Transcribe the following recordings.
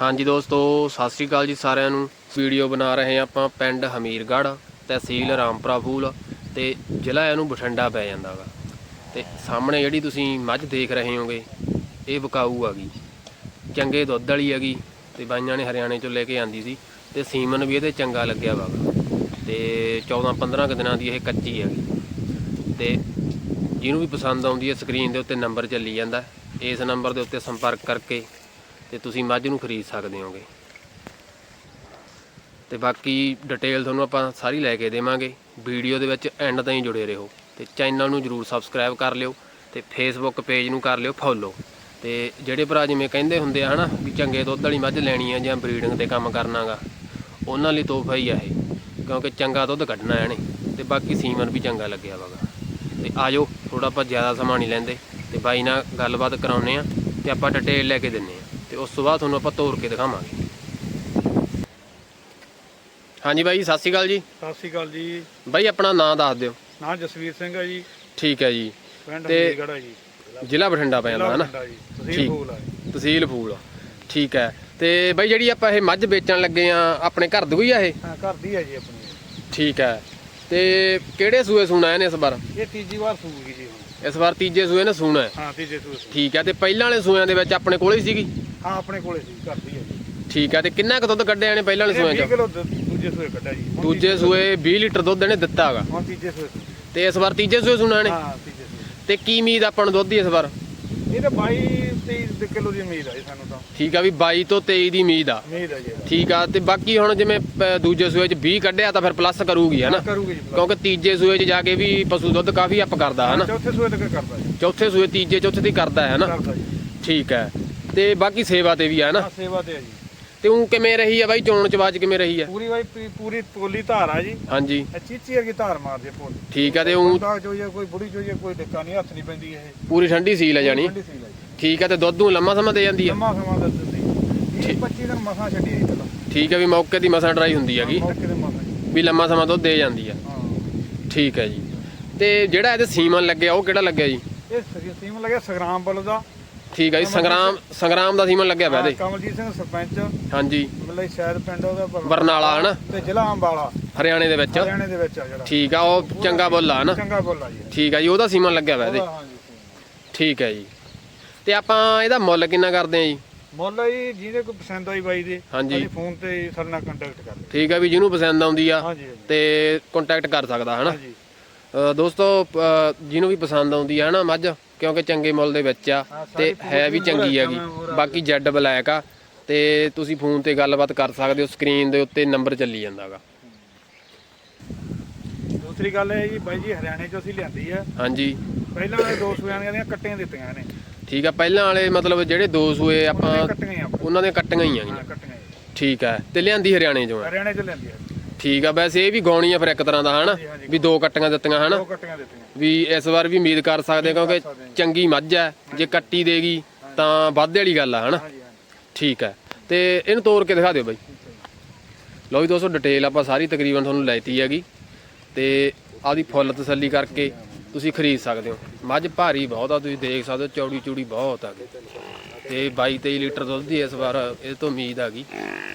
ਹਾਂਜੀ ਦੋਸਤੋ, ਸਤਿ ਸ੍ਰੀ ਅਕਾਲ ਜੀ ਸਾਰਿਆਂ ਨੂੰ। ਵੀਡੀਓ ਬਣਾ ਰਹੇ ਹਾਂ ਆਪਾਂ ਪਿੰਡ ਹਮੀਰਗੜ੍ਹ ਤਹਿਸੀਲ ਰਾਮਪੁਰਾ ਫੂਲ ਤੇ ਜ਼ਿਲ੍ਹਾ ਇਹਨੂੰ ਬਠਿੰਡਾ ਪੈ ਜਾਂਦਾ ਗਾ ਤੇ ਸਾਹਮਣੇ ਜਿਹੜੀ ਤੁਸੀਂ ਮੱਝ ਦੇਖ ਰਹੇ ਹੋਗੇ, ਇਹ ਬਕਾਊ ਆ ਗਈ ਚੰਗੇ ਦੁੱਧ ਵਾਲੀ ਹੈਗੀ ਤੇ ਬਾਈਆਂ ਨੇ ਹਰਿਆਣੇ ਚੋਂ ਲੈ ਕੇ ਆਂਦੀ ਸੀ ਤੇ ਸੀਮਨ ਵੀ ਇਹਦੇ ਚੰਗਾ ਲੱਗਿਆ ਵਾ। ਤੇ 14 15 ਕੁ ਦਿਨਾਂ ਦੀ ਇਹ ਕੱਚੀ ਹੈਗੀ। ਤੇ ਜਿਹਨੂੰ ਵੀ ਪਸੰਦ ਆਉਂਦੀ ਹੈ ਸਕਰੀਨ ਦੇ ਉੱਤੇ ਨੰਬਰ ਚੱਲੀ ਜਾਂਦਾ। ਇਸ ਨੰਬਰ ਦੇ ਉੱਤੇ ਸੰਪਰਕ ਕਰਕੇ ਤੇ ਤੁਸੀਂ ਮੱਝ ਨੂੰ ਖਰੀਦ ਸਕਦੇ ਹੋਗੇ। ਤੇ ਬਾਕੀ ਡਿਟੇਲ ਤੁਹਾਨੂੰ ਆਪਾਂ ਸਾਰੀ ਲੈ ਕੇ ਦੇਵਾਂਗੇ। ਵੀਡੀਓ ਦੇ ਵਿੱਚ ਐਂਡ ਤਾਈਂ ਜੁੜੇ ਰਹੋ। ਤੇ ਚੈਨਲ ਨੂੰ ਜਰੂਰ ਸਬਸਕ੍ਰਾਈਬ ਕਰ ਲਿਓ ਤੇ ਫੇਸਬੁੱਕ ਪੇਜ ਨੂੰ ਕਰ ਲਿਓ ਫੋਲੋ ਤੇ ਜਿਹੜੇ ਭਰਾ ਜਿਵੇਂ ਕਹਿੰਦੇ ਹੁੰਦੇ ਆ ਹਨਾ ਵੀ ਚੰਗੇ ਦੁੱਧ ਵਾਲੀ ਮੱਝ ਲੈਣੀ ਆ ਜਾਂ ਬਰੀਡਿੰਗ ਤੇ ਕੰਮ ਕਰਨਾਗਾ, ਉਹਨਾਂ ਲਈ ਤੋਹਫਾ ਹੀ ਆ ਇਹ, ਕਿਉਂਕਿ ਚੰਗਾ ਦੁੱਧ ਕੱਢਣਾ ਇਹਨੇ। ਤੇ ਬਾਕੀ ਸੀਮਨ ਵੀ ਚੰਗਾ ਲੱਗਿਆ ਵਾਗਾ। ਤੇ ਆਜੋ ਥੋੜਾ ਆਪਾਂ ਜ਼ਿਆਦਾ ਸਮਾਂ ਨਹੀਂ ਲੈਂਦੇ। ਤੇ ਬਾਈ ਨਾਲ ਗੱਲਬਾਤ ਕਰਾਉਨੇ ਆ ਤੇ ਆਪਾਂ ਡਿਟੇਲ ਲੈ ਕੇ ਦਿੰਨੇ ਆ। ਤੇ ਉਸ ਤੋਂ ਬਾਅਦ ਤੁਹਾਨੂੰ ਆਪਾਂ ਤੋਰ ਕੇ ਦਿਖਾਵਾਂਗੇ। ਹਾਂਜੀ ਬਾਈ ਸਤਿ ਸ਼੍ਰੀ ਅਕਾਲ ਜੀ। ਸਤਿ ਸ਼੍ਰੀ ਅਕਾਲ ਜੀ। ਬਾਈ ਆਪਣਾ ਨਾਮ ਦੱਸ ਦਿਓ। ਨਾਂ ਜਸਵੀਰ ਸਿੰਘ ਹੈ ਜੀ। ਠੀਕ ਹੈ ਜੀ। ਪਿੰਡ ਹੈ ਜੀ। ਜ਼ਿਲ੍ਹਾ ਬਠਿੰਡਾ ਪੈ ਜਾਂਦਾ ਹੈ ਨਾ। ਤਹਿਸੀਲ ਫੂਲ ਹੈ ਤਹਿਸੀਲ ਫੂਲ ਠੀਕ ਹੈ। ਤੇ ਬਾਈ ਜਿਹੜੀ ਆਪਾਂ ਇਹ ਮੱਝ ਵੇਚਣ ਲੱਗੇ ਆ ਆਪਣੇ ਘਰ ਦੀ ਹੋਈ ਆ ਇਹ? ਹਾਂ ਘਰ ਦੀ ਹੈ ਜੀ ਆਪਣੀ। ਠੀਕ ਹੈ। ਤੇ ਕਿਹੜੇ ਸੂਏ ਸੂਣਾ ਇਹਨੇ ਇਸ ਵਾਰ? ਇਹ ਤੀਜੀ ਵਾਰ ਸੂਗੀ ਜੀ ਇਸ ਵਾਰ ਤੀਜੇ ਸੂਏ ਨੇ ਸੂਣਾ ਹੈ। ਹਾਂ ਤੀਜੇ ਸੂਏ ਸੂ ਠੀਕ ਹੈ ਤੇ ਪਹਿਲਾਂ ਵਾਲੇ ਸੂਆਂ ਦੇ ਵਿੱਚ ਆਪਣੇ ਕੋਲੇ ਹੀ ਸੀਗੀ? ਹਾਂ ਆਪਣੇ ਕੋਲੇ ਸੀ ਘਰ ਦੀ ਹੈ ਜੀ। ਠੀਕ ਹੈ ਤੇ ਕਿੰਨਾ ਕੁ ਦੁੱਧ ਕੱਢਿਆ ਇਹਨੇ ਪਹਿਲਾਂ ਵਾਲੇ ਸੂਆਂ 20 ਚ? ਕਿਲੋ ਦੁੱਧ ਦੂਜੇ ਸੂਏ ਕੱਢਿਆ ਜੀ। ਹੁਣ ਦੂਜੇ ਤੀਜੇ ਸੂਏ 20 ਲੀਟਰ ਦੁੱਧ ਇਹਨੇ ਦਿੱਤਾ ਹੈਗਾ। ਹੁਣ ਤੀਜੇ ਸੂਏ ਸੂ ਤੇ ਇਸ ਵਾਰ ਤੀਜੇ ਸੂਏ ਸੂਣਾ ਹਾਂ ਤੀਜੇ ਸੂਏ। ਤੇ ਕੀ ਉਮੀਦ ਆਪਾਂ ਨੂੰ ਦੁੱਧ ਦੀ ਇਸ ਵਾਰ? ਇਹ ਤਾਂ 22 23 ਕਿਲੋ ਦੀ ਉਮੀਦ ਹੈ ਜੀ ਸਾਨੂੰ ਤਾਂ। ਠੀਕ ਆ ਵੀ 22 ਤੋਂ 23 ਦੀ ਉਮੀਦ ਆ। ਉਮੀਦ ਹੈ ਜੀ ਇਹਦਾ। ਠੀਕ ਆ ਤੇ ਬਾਕੀ ਹੁਣ ਜਿਵੇਂ ਪ- ਦੂਜੇ ਸੂਏ ਚ 20 ਕੱਢਿਆ ਤਾਂ ਫਿਰ ਪਲੱਸ ਕਰੂਗੀ ਹੈ ਨਾ? ਕਰੂਗੀ ਜੀ। ਕਿਉਂਕਿ ਤੀਜੇ ਸੂਏ 'ਚ ਜਾ ਕੇ ਵੀ ਪਸ਼ੂ ਦੁੱਧ ਕਾਫੀ ਅਪ ਕਰਦਾ ਹੈ ਨਾ? ਚੌਥੇ ਸੂਏ ਤੱਕ ਕਰਦਾ ਜੀ। ਚੌਥੇ ਸੂਏ ਤੀਜੇ ਚੌਥੇ ਦੀ ਕਰਦਾ ਹੈ ਨਾ? ਕਰਦਾ ਜੀ। ਠੀਕ ਹੈ ਤੇ ਬਾਕੀ ਸੇਵਾ ਤੇ ਵੀ ਆ ਨਾ? ਹਾਂ ਸੇਵਾ ਤੇ ਹੈ ਜੀ। ਤੇ ਉਹ ਕਿਵੇਂ ਰਹੀ ਆ ਬਾਈ? ਚੋਣ ਚਵਾਜ ਕਿਵੇਂ ਰਹੀ ਆ? ਪੂਰੀ ਬਾਈ ਪੂਰੀ- ਪੂਰੀ ਪੋਲੀ ਧਾਰ ਆ ਜੀ। ਹਾਂਜੀ। ਇਹ ਚੀਚੀ ਵਰਗੀ ਧਾਰ ਮਾਰਦੀ ਪੋਲੀ ਠੀਕ ਆ ਤੇ ਉਹ ਬੰਦਾ ਚੋਈਏ ਕੋਈ ਬੁੜੀ ਚੋਈਏ ਕੋਈ ਡਿੱਕਾ ਨਹੀਂ ਹੱਥ ਨਹੀਂ ਪੈਂਦੀ ਇਹ। ਪੂਰੀ ਠੰਡੀ ਸੀਲ ਆ ਜਾਣੀ। ਠੰਡੀ ਸੀ ਲਈ ਠੀਕ ਆ ਤੇ ਦੁੱਧ ਨੂੰ ਲੰਮਾ ਸਮਾਂ ਦੇ ਜਾਂਦੀ ਆ? ਲੰਮਾ ਸਮਾਂ ਦਾ ਦਿੰਦੀ। 25 ਦਿਨ ਮਸਾਂ ਛੱਡੀ ਆਈ ਪਹਿਲਾਂ। ਠੀਕ ਆ ਵੀ ਮੌਕੇ ਦੀ ਮਸਾਂ ਡਰਾਈ ਹੁੰਦੀ ਹੈਗੀ। ਮੌਕੇ ਦੇ ਮਸਾਂ ਜੀ। ਵੀ ਲੰਮਾ ਸਮਾਂ ਦੁੱਧ ਦੇ ਜਾਂਦੀ ਆ। ਹਾਂ। ਠੀਕ ਹੈ ਜੀ। ਤੇ ਜਿਹੜਾ ਇਹਦੇ ਸੀਮਨ ਲੱਗਿਆ ਉਹ ਕਿਹੜਾ ਲੱਗਿਆ ਜੀ? ਇਹ ਸੀਮ ਲੱਗਿਆ ਸੰਗਰਾਮ ਬਲ ਦਾ। ਠੀਕ ਹੈ ਜੀ ਸੰਗਰਾਮ ਸੰਗਰਾਮ ਦਾ ਸੀਮਨ ਲੱਗਿਆ ਵਾ ਹਾਂ, ਇਹਦੇ ਕਮਲਜੀਤ ਸਿੰਘ ਸਰਪੰਚ। ਹਾਂਜੀ। ਮਤਲਬ ਸ਼ਾਇਦ ਪਿੰਡ ਉਹਦਾ ਬਰ- ਬਰਨਾਲਾ ਹਨਾ? ਤੇ ਜ਼ਿਲ੍ਹਾ ਅੰਬਾਲਾ। ਹਰਿਆਣੇ ਦੇ ਵਿੱਚ। ਹਰਿਆਣੇ ਦੇ ਵਿੱਚ ਆ ਜਿਹੜਾ। ਠੀਕ ਆ ਉਹ ਚੰਗਾ ਬੋਲਾ ਹਨਾ? ਚੰਗਾ ਬੋਲਾ ਜੀ। ਠੀਕ ਆ ਜੀ ਉਹਦਾ ਸੀਮਨ ਲੱਗਿਆ ਵਾ ਇਹਦੇ। ਉਹਦਾ, ਜੀ ਠੀਕ ਹੈ ਜੀ। ਤੇ ਆਪਾਂ ਇਹਦਾ ਮੁੱਲ ਕਿੰਨਾ ਕਰਦੇ ਆ ਜੀ? ਮੁੱਲ ਜੀ ਜਿਹਦੇ ਕੋਈ ਪਸੰਦ ਆਈ ਬਾਈ ਦੇ ਹਾਂਜੀ। ਫੋਨ ਤੇ ਸਾਡੇ ਨਾਲ ਕੰਟੈਕਟ ਕਰ ਲਿਓ ਠੀਕ ਆ ਵੀ ਜਿਹਨੂੰ ਪਸੰਦ ਆਉਂਦੀ ਆ ਹਾਂਜੀ ਹਾਂਜੀ। ਤੇ ਕੰਟੈਕਟ ਕਰ ਸਕਦਾ ਹਨਾ? ਹਾਂਜੀ। ਅ, ਦੋਸਤੋ ਅ, ਜਿਹਨੂੰ ਵੀ ਪਸੰਦ ਆਉਂਦੀ ਆ ਹਨਾ ਮੱਝ? ਕਿਉਂਕਿ ਚੰਗੇ ਮੁੱਲ ਦੇ ਵਿੱਚ ਆ ਹਾਂ, ਤੇ ਹੈ ਵੀ ਚੰਗੀ ਹੈਗੀ। ਬਾਕੀ ਜੈਡ ਬਲੈਕ ਆ ਤੇ ਤੁਸੀਂ ਫੋਨ ਤੇ ਗੱਲਬਾਤ ਕਰ ਸਕਦੇ ਹੋ ਸਕਰੀਨ ਦੇ ਉੱਤੇ ਨੰਬਰ ਚੱਲੀ ਜਾਂਦਾਗਾ। ਦੂਸਰੀ ਗੱਲ ਇਹ ਜੀ ਬਾਈ ਜੀ ਹਰਿਆਣੇ ਚੋਂ ਅਸੀਂ ਲਿਆਂਦੀ ਆ। ਹਾਂਜੀ। ਪਹਿਲਾਂ ਵਾਲੇ ਦੋ ਸੁਆਣੀਆਂ ਦੀਆਂ ਕੱਟੀਆਂ ਦਿੱਤੀਆਂ ਨੇ ਠੀਕ ਆ ਪਹਿਲਾਂ ਵਾਲੇ ਮਤਲਬ ਜਿਹੜੇ ਦੋ ਸੂਏ ਆਪਾਂ ਹੀ ਉਹਨਾਂ ਦੀਆਂ ਕੱਟੀਆਂ ਹੀ ਹਾਂ ਹੀ। ਠੀਕ ਆ ਤੇ ਲਿਆਂਦੀ ਹਰਿਆਣੇ ਚੋਂ ਆ। ਹਰਿਆਣੇ ਚ ਲੈਂਦੀ ਆ। ਠੀਕ ਆ ਵੈਸੇ ਇਹ ਵੀ ਗਾਉਣੀ ਆ ਫਿਰ ਇੱਕ ਤਰ੍ਹਾਂ ਦਾ ਹਨਾ। ਵੀ ਦੋ ਕੱਟੀਆਂ ਦਿੱਤੀਆਂ ਹਨਾ? ਦੋ ਕੱਟੀਆਂ ਦਿੱਤੀਆਂ। ਵੀ ਇਸ ਵਾਰ ਵੀ ਉਮੀਦ ਕਰ ਸਕਦੇ ਹਾਂ ਕਿਉਂਕਿ। ਚੰਗੀ ਮੱਝ ਹੈ ਜੇ ਕੱਟੀ ਦੇਗੀ ਤਾਂ ਵਾਧੇ ਵਾਲੀ ਗੱਲ ਆ ਹਨਾ? ਹਾਂਜੀ ਹਾਂਜੀ। ਠੀਕ ਹੈ ਤੇ ਇਹਨੂੰ ਤੋੜ ਕੇ ਦਿਖਾ ਦਿਓ ਬਾਈ। ਲਓ ਜੀ ਦੋਸਤੋ ਡਿਟੇਲ ਆਪਾਂ ਸਾਰੀ ਤਕਰੀਬਨ ਤੁਹਾਨੂੰ ਲੈਤੀ ਹੈਗੀ। ਤੇ ਆਪਦੀ ਫੁੱਲ ਤਸੱਲੀ ਕਰਕੇ ਤੁਸੀਂ ਖਰੀਦ ਸਕਦੇ ਹੋ। ਮੱਝ ਭਾਰੀ ਬਹੁਤ ਆ ਤੁਸੀਂ ਦੇਖ ਸਕਦੇ ਹੋ ਚੌੜੀ ਚੂੜੀ ਬਹੁਤ ਆ। ਤੇ 22 23 ਲੀਟਰ ਦੁੱਧ ਦੀ ਇਸ ਵਾਰ ਇਹ ਤੋਂ ਉਮੀਦ ਆ ਗਈ।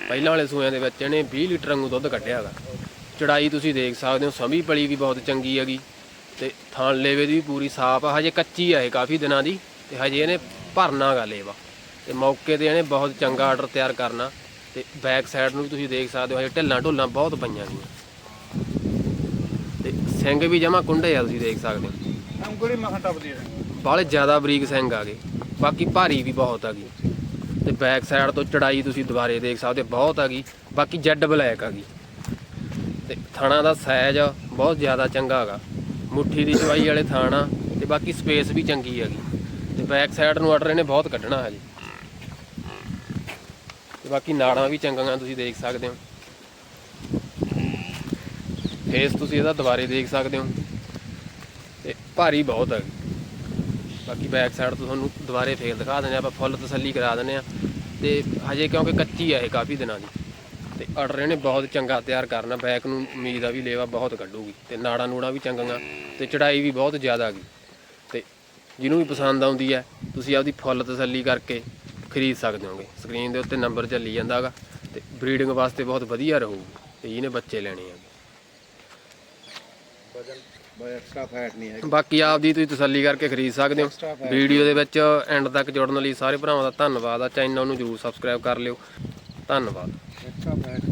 ਪਹਿਲਾਂ ਵਾਲੇ ਸੂਆਂ ਦੇ ਵਿੱਚ ਇਹਨੇ 20 ਲੀਟਰ ਵਾਂਗੂ ਦੁੱਧ ਕੱਢਿਆ ਹੈਗਾ। ਚੜਾਈ ਤੁਸੀਂ ਦੇਖ ਸਕਦੇ ਹੋ ਸਮੀ ਪਲੀ ਵੀ ਬਹੁਤ ਚੰਗੀ ਹੈਗੀ ਤੇ ਥਾਣ ਲੇਵੇ ਦੀ ਵੀ ਪੂਰੀ ਸਾਫ਼ ਆ ਹਜੇ ਕੱਚੀ ਆ ਇਹ ਕਾਫੀ ਦਿਨਾਂ ਦੀ ਤੇ ਹਜੇ ਇਹਨੇ ਭਰਨਾ ਗਾ ਲੇਵਾ। ਤੇ ਮੌਕੇ ਤੇ ਇਹਨੇ ਬਹੁਤ ਚੰਗਾ ਆਰਡਰ ਤਿਆਰ ਕਰਨਾ ਤੇ ਬੈਕ ਸਾਈਡ ਨੂੰ ਵੀ ਤੁਸੀਂ ਦੇਖ ਸਕਦੇ ਹੋ ਹਜੇ ਢਿੱਲਾਂ ਢੁੱਲਾਂ ਬਹੁਤ ਪਈਆਂ ਗਈਆਂ। ਤੇ ਸਿੰਘ ਵੀ ਜਮਾ ਕੁੰਡੇ ਆ ਤੁਸੀਂ ਦੇਖ ਸਕਦੇ ਹੋ। ਟੱਪਦੀ ਹੈ ਬਾਹਲੇ ਜ਼ਿਆਦਾ ਬਰੀਕ ਸਿੰਘ ਆ ਗਏ। ਬਾਕੀ ਭਾਰੀ ਵੀ ਬਹੁਤ ਹੈਗੀ ਗਈ। ਤੇ ਬੈਕ ਸਾਈਡ ਤੋਂ ਚੜਾਈ ਤੁਸੀਂ ਦੁਬਾਰੇ ਦੇਖ ਸਕਦੇ ਹੋ, ਬਹੁਤ ਹੈਗੀ ਬਾਕੀ ਜੈਡ ਬਲੈਕ ਹੈਗੀ ਗਈ। ਤੇ ਥਾਣਾ ਦਾ ਸਾਈਜ਼ ਬਹੁਤ ਜ਼ਿਆਦਾ ਚੰਗਾ ਹੈਗਾ। ਮੁੱਠੀ ਦੀ ਚਵਾਈ ਵਾਲੇ ਥਾਣਾ, ਤੇ ਬਾਕੀ ਸਪੇਸ ਵੀ ਚੰਗੀ ਹੈਗੀ। ਤੇ ਬੈਕ ਸਾਈਡ ਨੂੰ ਆਰਡਰ ਇਹਨੇ ਬਹੁਤ ਕੱਢਣਾ ਹੈ ਜੀ। ਤੇ ਬਾਕੀ ਨਾੜਾਂ ਵੀ ਚੰਗੀਆਂ ਤੁਸੀਂ ਦੇਖ ਸਕਦੇ ਹੋ। ਫੇਸ ਤੁਸੀਂ ਇਹਦਾ ਦੁਬਾਰੇ ਦੇਖ ਸਕਦੇ ਹੋ। ਤੇ ਭਾਰੀ ਬਹੁਤ ਹੈ ਬਾਕੀ ਬੈਕ ਸਾਈਡ ਤੋਂ ਤੁਹਾਨੂੰ ਦੁਬਾਰੇ ਫੇਰ ਦਿਖਾ ਦਿੰਦੇ ਆ ਆਪਾਂ ਫੁੱਲ ਤਸੱਲੀ ਕਰਾ ਦਿੰਦੇ ਆ ਤੇ ਹਜੇ ਕਿਉਂਕਿ ਕੱਚੀ ਆ ਇਹ ਕਾਫੀ ਦਿਨਾਂ ਦੀ। ਤੇ ਆਰਡਰ ਇਹਨੇ ਬਹੁਤ ਚੰਗਾ ਤਿਆਰ ਕਰਨਾ ਬੈਕ ਨੂੰ ਉਮੀਦ ਆ ਵੀ ਲੇਵਾ ਬਹੁਤ ਕੱਢੂਗੀ। ਤੇ ਨਾੜਾਂ ਨੂੜਾਂ ਵੀ ਚੰਗੀਆਂ, ਤੇ ਚੜਾਈ ਵੀ ਬਹੁਤ ਜ਼ਿਆਦਾ ਗਈ। ਤੇ ਜਿਹਨੂੰ ਵੀ ਪਸੰਦ ਆਉਂਦੀ ਹੈ ਤੁਸੀਂ ਆਪਦੀ ਫੁੱਲ ਤਸੱਲੀ ਕਰਕੇ ਖਰੀਦ ਸਕਦੇ ਹੋਗੇ। ਸਕਰੀਨ ਦੇ ਉੱਤੇ ਨੰਬਰ ਚੱਲੀ ਜਾਂਦਾਗਾ ਤੇ ਬਰੀਡਿੰਗ ਵਾਸਤੇ ਬਹੁਤ ਵਧੀਆ ਰਹੂਗੀ। ਤੇ ਜਿਹਨੇ ਬੱਚੇ ਲੈਣੇ ਆ। ਵਜਨ ਬਈ ਐਕਸਟਰਾ ਫੈਟ ਨਹੀਂ ਹੈ ਬਾਕੀ ਆਪਦੀ ਤੁਸੀਂ ਤਸੱਲੀ ਕਰਕੇ ਖਰੀਦ ਸਕਦੇ ਹੋ। ਵੀਡੀਓ ਦੇ ਵਿੱਚ ਐਂਡ ਤੱਕ ਜੁੜਨ ਲਈ ਸਾਰੇ ਭਰਾਵਾਂ ਦਾ ਧੰਨਵਾਦ। ਆ ਚੈਨਲ ਨੂੰ ਜਰੂਰ ਸਬਸਕ੍ਰਾਈਬ ਕਰ ਲਿਓ। ਧੰਨਵਾਦ। Extra fat